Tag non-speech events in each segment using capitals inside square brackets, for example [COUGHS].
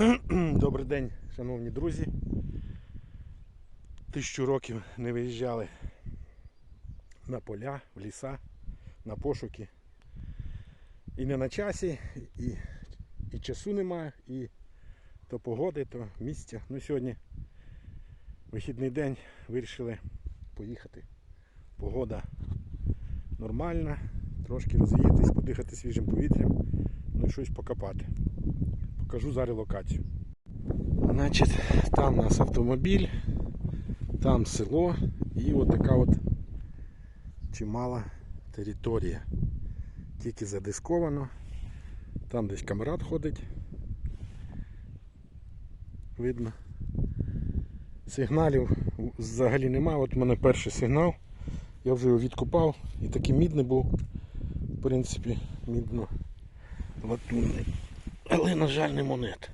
[CLEARS THROAT] Добрий день, шановні друзі. Тисячу років не виїжджали на поля, в ліса, на пошуки. І не на часі, і, і часу немає, і то погоди, то місця. Ну сьогодні вихідний день вирішили поїхати. Погода нормальна, трошки розвіятись, подихати свіжим повітрям, ну і щось покопати. Покажу зараз локацію. Значить, там у нас автомобіль, там село і от така от чимала територія. Тільки задисковано. Там десь камрад ходить. Видно. Сигналів взагалі немає. От у мене перший сигнал. Я вже його відкопав і такий мідний був. В принципі, мідно латунний. Але, на жаль, не монета.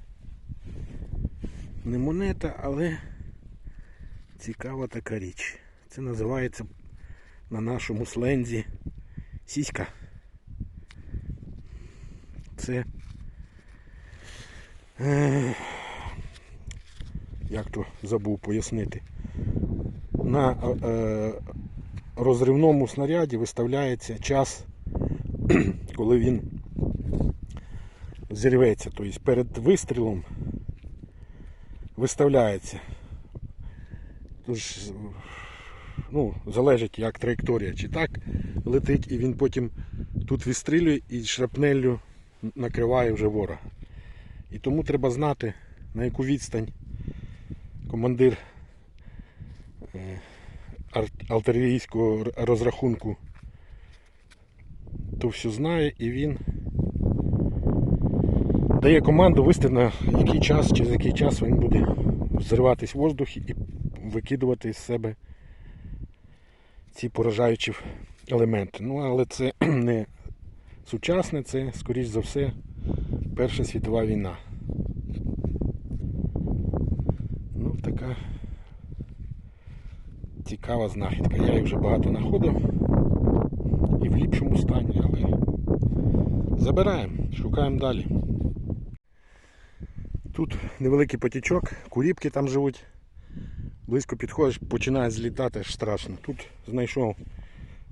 Не монета, але цікава така річ. Це називається на нашому слензі сіська. Це е, як то забув пояснити. На е, розривному снаряді виставляється час, [CLEARS THROAT] коли він зірветься. Тобто перед вистрілом виставляється. Тож, ну, залежить як траєкторія, чи так летить, і він потім тут відстрілює і шрапнеллю накриває вже ворога. І тому треба знати, на яку відстань командир е, артилерійського розрахунку то все знає і він дає команду висти на який час, через який час він буде взриватись в воздух і викидувати з себе ці поражаючі елементи. Ну, але це [CLEARS THROAT] не сучасне, це, скоріш за все, Перша світова війна. Ну, така цікава знахідка. Я її вже багато знаходив і в ліпшому стані, але забираємо, шукаємо далі. Тут невеликий потічок, куріпки там живуть. Близько підходиш, починає злітати, аж страшно. Тут знайшов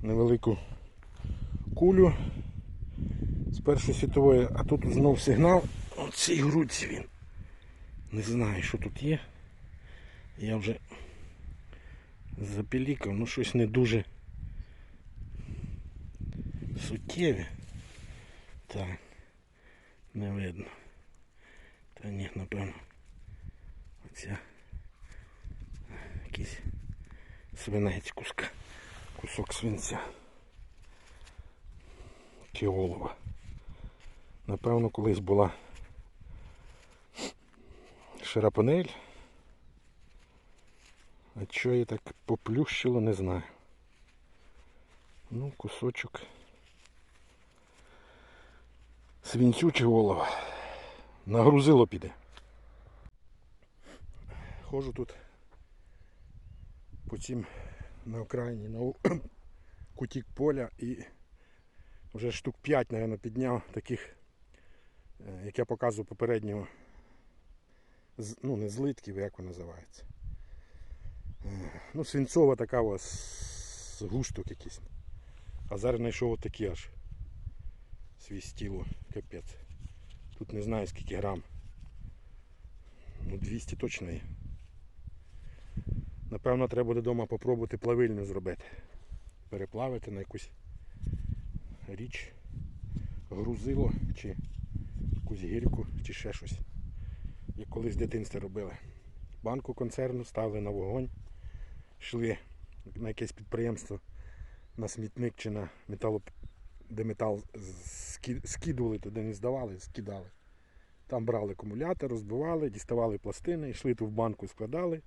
невелику кулю з Першої світової, а тут знов сигнал. Оцій грудці він. Не знаю, що тут є. Я вже запілікав, ну щось не дуже суттєве. Так, не видно. Та ні, напевно. Оця якийсь свинець куска. Кусок свинця. Кіолова. Напевно, колись була шарапанель. А що її так поплющило, не знаю. Ну, кусочок свинцю чи олова. Нагрузило піде. Ходжу тут по цим на окраїні, на [COUGHS] кутік поля і вже штук 5, мабуть, підняв таких, е, як я показував попереднього, ну не злитків, як воно називається. Е, Ну, свинцова така ось густок якийсь. А зараз знайшов отакі аж свістіло, капець. Тут не знаю скільки грам. Ну 200 точно є. Напевно, треба буде вдома попробувати плавильню зробити. Переплавити на якусь річ, грузило чи якусь гірку чи ще щось. Як колись в дитинстві робили. Банку концерну ставили на вогонь, йшли на якесь підприємство на смітник чи на метало, де метал скидували, туди не здавали, скидали. Там брали акумулятор, розбивали, діставали пластини, йшли ту в банку, складали.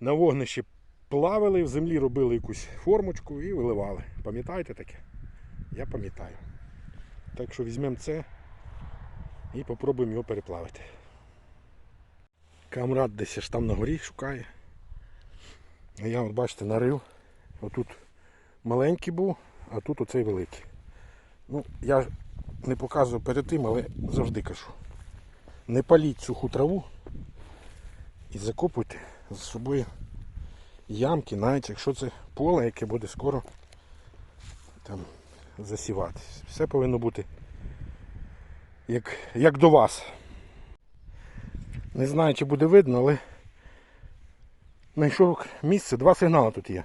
На вогнищі плавили, в землі робили якусь формочку і виливали. Пам'ятаєте таке? Я пам'ятаю. Так що візьмемо це і попробуємо його переплавити. Камрад десь аж там на горі шукає. Я от бачите нарив. Отут маленький був, а тут оцей великий. Ну, я не показував перед тим, але завжди кажу. Не паліть суху траву і закопуйте за собою ямки, навіть якщо це поле, яке буде скоро там засіватись. Все повинно бути як, як до вас. Не знаю, чи буде видно, але знайшов місце, два сигнали тут є.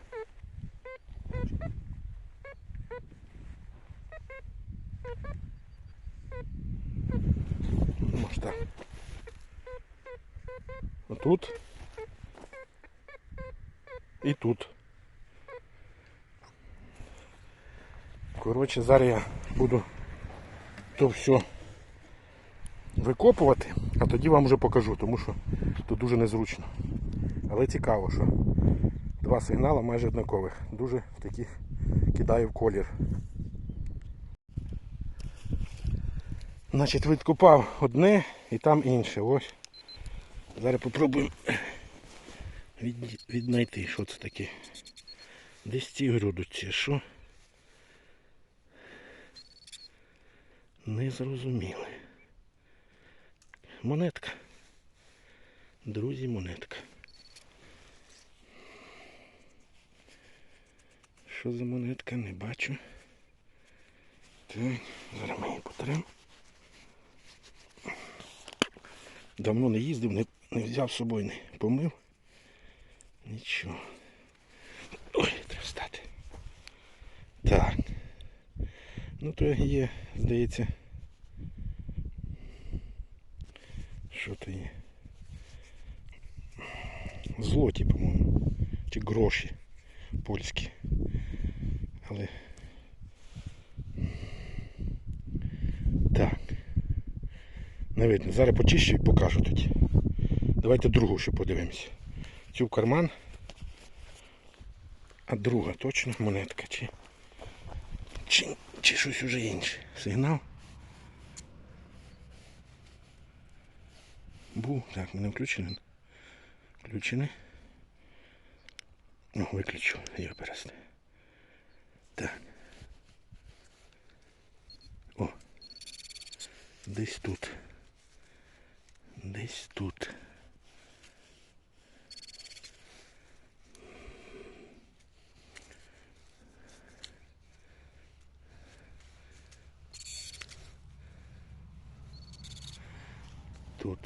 Ну, Може так. Отут. І тут. Коротше, зараз я буду то все викопувати, а тоді вам вже покажу, тому що тут дуже незручно. Але цікаво, що два сигнали майже однакових. Дуже таких кидаю в колір. Значить, відкопав одне і там інше. Ось. Зараз попробуємо від, віднайти, що це таке. Десь ці грудуться, що? Не зрозуміли. Монетка. Друзі, монетка. Що за монетка? Не бачу. Так, зараз ми її потрем. Давно не їздив, не, не взяв з собою, не помив. Нічого. Ой, треба встати. Так. Ну то є, здається. Що то є? Злоті, по-моєму. Чи гроші польські. Але. Так. Не видно. Зараз почищу і покажу тоді. Давайте другу ще подивимося. Цю в карман. А друга точно монетка чи. Чи, чи щось уже інше. Сигнал. Був. Так, мене включений. Включений. Ну, виключу його пересне. Так. О. Десь тут. Десь тут. Тут.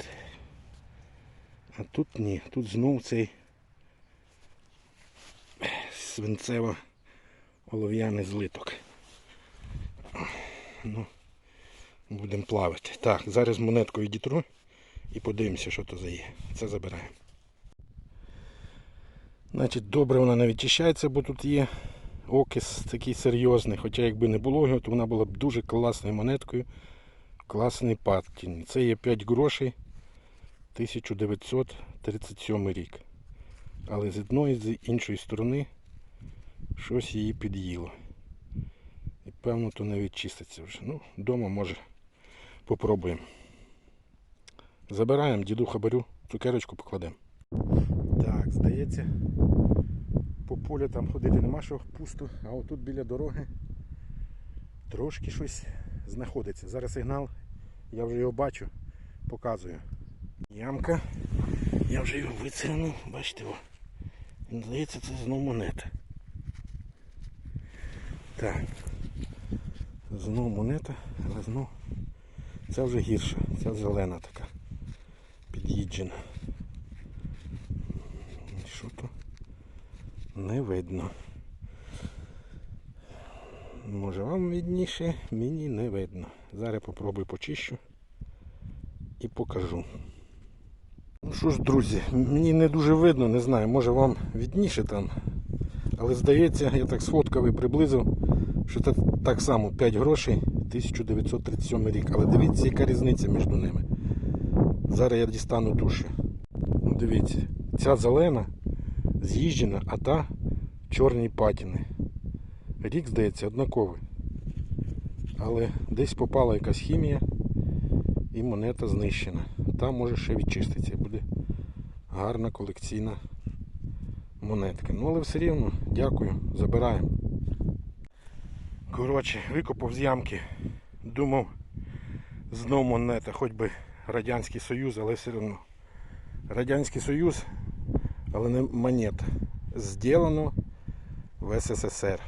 А тут ні. Тут знов цей свинцево олов'яний злиток. Ну, будемо плавати. Так, зараз монетку відітру і подивимося, що то за є. Це забираємо. Значить, добре вона не відчищається, бо тут є окис такий серйозний. Хоча якби не було його, то вона була б дуже класною монеткою. Класний партій. Це є 5 грошей 1937 рік. Але з одної з іншої сторони щось її під'їло. І певно то не відчиститься вже. Ну, вдома може попробуємо. Забираємо діду хабарю, цукерочку покладемо. Так, здається, по полю там ходити нема що пусто, а отут біля дороги трошки щось знаходиться. Зараз сигнал, я вже його бачу, показую. Ямка. Я вже його вицернув, бачите, о. Він, Здається, це знову монета. Так. Знову монета, але знову це вже гірша, це зелена така. Під'їджена. Що то? Не видно. Може вам видніше, мені не видно. Зараз попробую почищу і покажу. Ну що ж, друзі, мені не дуже видно, не знаю, може вам відніше там. Але здається, я так сфоткав і приблизив, що це так само 5 грошей 1937 рік. Але дивіться, яка різниця між ними. Зараз я дістану душу. Ну, дивіться, ця зелена з'їжджена, а та чорні патіни. Рік, здається, однаковий. Але десь попала якась хімія і монета знищена. Та може ще відчиститься буде гарна колекційна монетка. Ну але все рівно, дякую, забираємо. Коротше, викопав з ямки. Думав, знов монета, хоч би Радянський Союз, але все одно. Радянський Союз, але не монета. Зділено в СССР.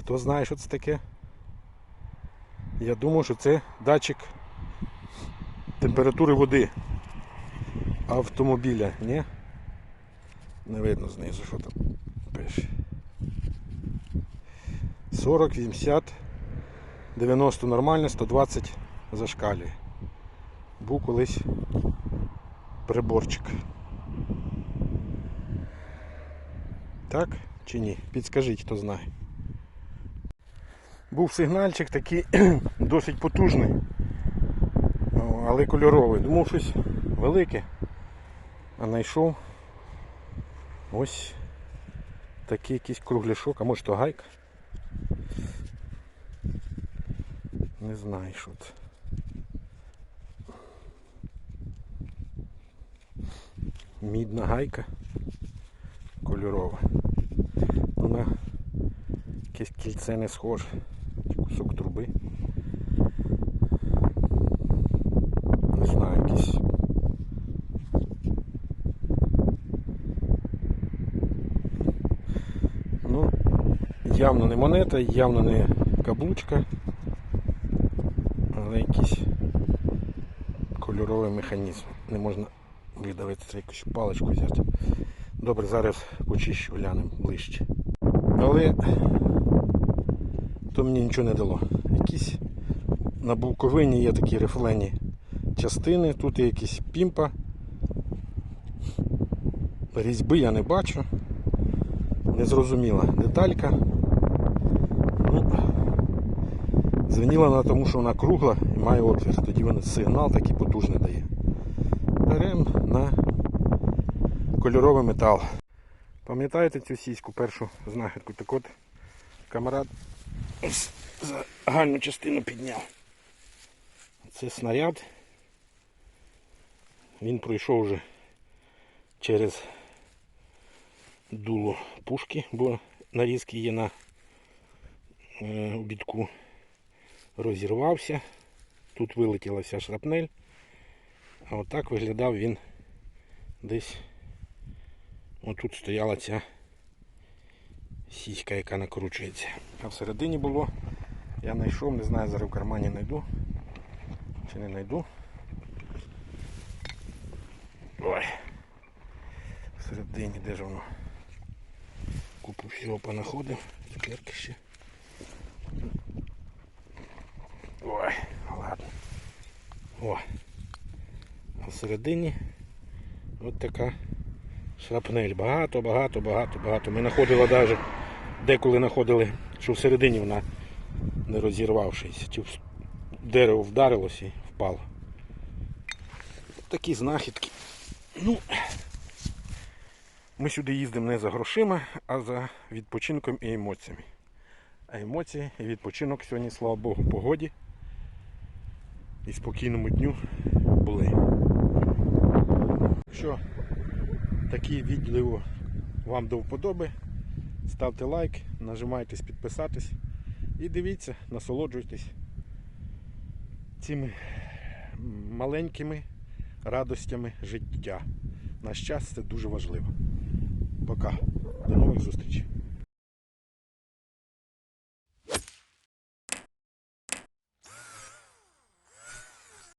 Хто знає, що це таке? Я думаю, що це датчик температури води автомобіля, ні? Не видно знизу, що там пише. 40, 80, 90 нормально, 120 зашкалює. Був колись приборчик. Так чи ні? Підскажіть, хто знає. Був сигнальчик такий [CLEARS THROAT] досить потужний, але кольоровий. Думав щось велике. А знайшов ось такий якийсь кругляшок, а може то гайка. Не знаю, що це. Мідна гайка кольорова. На якесь кільце не схоже. Кусок труби. Не знаю, якийсь. Ну, явно не монета, явно не каблучка, але якийсь кольоровий механізм. Не можна видавити, це якусь паличку взяти. Добре, зараз почищу, глянемо ближче. Але то мені нічого не дало. Якісь на Буковині є такі рифлені частини, тут є якісь пімпа. Різьби я не бачу. Незрозуміла деталька. Ну, звеніла вона тому, що вона кругла і має отвір. Тоді вона сигнал такий потужний дає. Беремо на кольоровий метал. Пам'ятаєте цю сіську першу знахідку? Так от камарад загальну частину підняв. Це снаряд. Він пройшов вже через дуло пушки, бо нарізки є на е, обідку. Розірвався. Тут вилетіла вся шрапнель. А отак виглядав він десь. Отут стояла ця сіська, яка накручується. А всередині було, я знайшов, не знаю, зараз в кармані знайду. Чи не знайду. Ой. Всередині де ж воно? Купу всього понаходив. Цукерки ще. Ой, ладно. О. А всередині от така шрапнель. Багато, багато, багато, багато. Ми знаходили навіть, деколи знаходили, що всередині вона не розірвавшись, чи дерево вдарилося і впало. Такі знахідки. Ну, ми сюди їздимо не за грошима, а за відпочинком і емоціями. А емоції і відпочинок сьогодні, слава Богу, погоді і спокійному дню були. Що, такі відео вам до вподоби. Ставте лайк, нажимайтесь підписатись і дивіться, насолоджуйтесь цими маленькими радостями життя. Наш час це дуже важливо. Пока. До нових зустрічей.